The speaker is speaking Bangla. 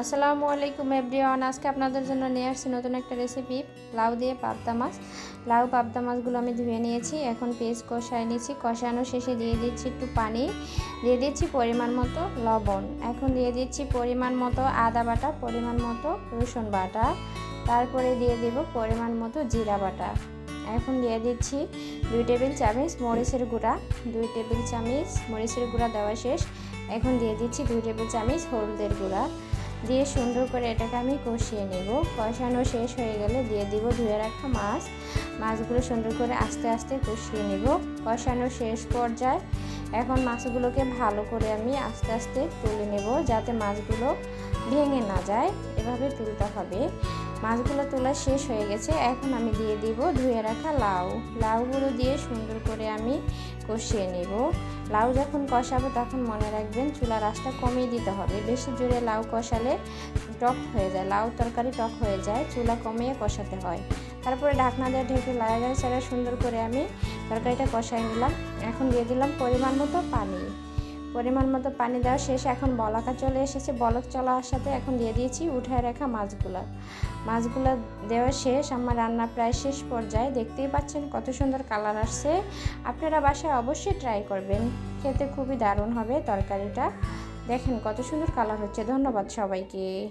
আসসালামু আলাইকুম এভরিওয়ান। আজকে আপনাদের জন্য নিয়ে আসছি নতুন একটা রেসিপি লাউ দিয়ে পাবদা মাছ। লাউ, পাবদা মাছগুলো আমি ধুয়ে নিয়েছি, এখন পেস্ট কষায় নিয়েছি। কষানো শেষে দিয়ে দিচ্ছি একটু পানি, দিয়ে দিচ্ছি পরিমাণ মতো লবণ। এখন দিয়ে দিচ্ছি পরিমাণ মতো আদা বাটা, পরিমাণ মতো রসুন বাটা। তারপরে দিয়ে দেব পরিমাণ মতো জিরা বাটা। এখন দিয়ে দিচ্ছি দুই টেবিল চামচ মরিচের গুঁড়া। দুই টেবিল চামচ মরিচের গুঁড়া দেওয়া শেষ। এখন দিয়ে দিচ্ছি দুই টেবিল চামচ হলুদের গুঁড়া। দিয়ে সুন্দর করে এটাকে আমি কষিয়ে নেব। কষানো শেষ হয়ে গেলে দিয়ে দিব ধুয়ে রাখা মাছ। মাছগুলো সুন্দর করে আস্তে আস্তে কষিয়ে নেব। কষানো শেষ পর্যায়ে এখন মাছগুলোকে ভালো করে আমি আস্তে আস্তে তুলে নেব যাতে মাছগুলো ভেঙে না যায়। এভাবে তুলতে হবে। মাছগুলো তোলা শেষ হয়ে গেছে। এখন আমি দিয়ে দিব ধুয়ে রাখা লাউ। লাউগুলো দিয়ে সুন্দর করে আমি কষিয়ে নেব। লাউ যখন কষাবো তখন মনে রাখবেন চুলা আঁচটা কমিয়ে দিতে হবে। বেশি জোরে লাউ কষালে টক হয়ে যায়, লাউ তরকারি টক হয়ে যায়, চুলা কমিয়ে কষাতে হয়। তারপরে ঢাকনা দিয়ে ঢেকে লাগাই ছাড়া সুন্দর করে আমি তরকারিটা কষাই নিলাম। এখন দিয়ে দিলাম পরিমাণ মতো পানি। পরিমাণ মতো পানি দেওয়া শেষ। এখন বলাকা চলে এসেছে। বলক চলার সাথে এখন দিয়ে দিয়েছি উঠায় রাখা মাছগুলো। মাছগুলো দেওয়া শেষ। আমার রান্না প্রায় শেষ পর্যায়ে। দেখতেই পাচ্ছেন কত সুন্দর কালার আসছে। আপনারা বাসায় অবশ্যই ট্রাই করবেন। খেতে খুবই দারুণ হবে তরকারিটা। দেখেন কত সুন্দর কালার হচ্ছে। ধন্যবাদ সবাইকে।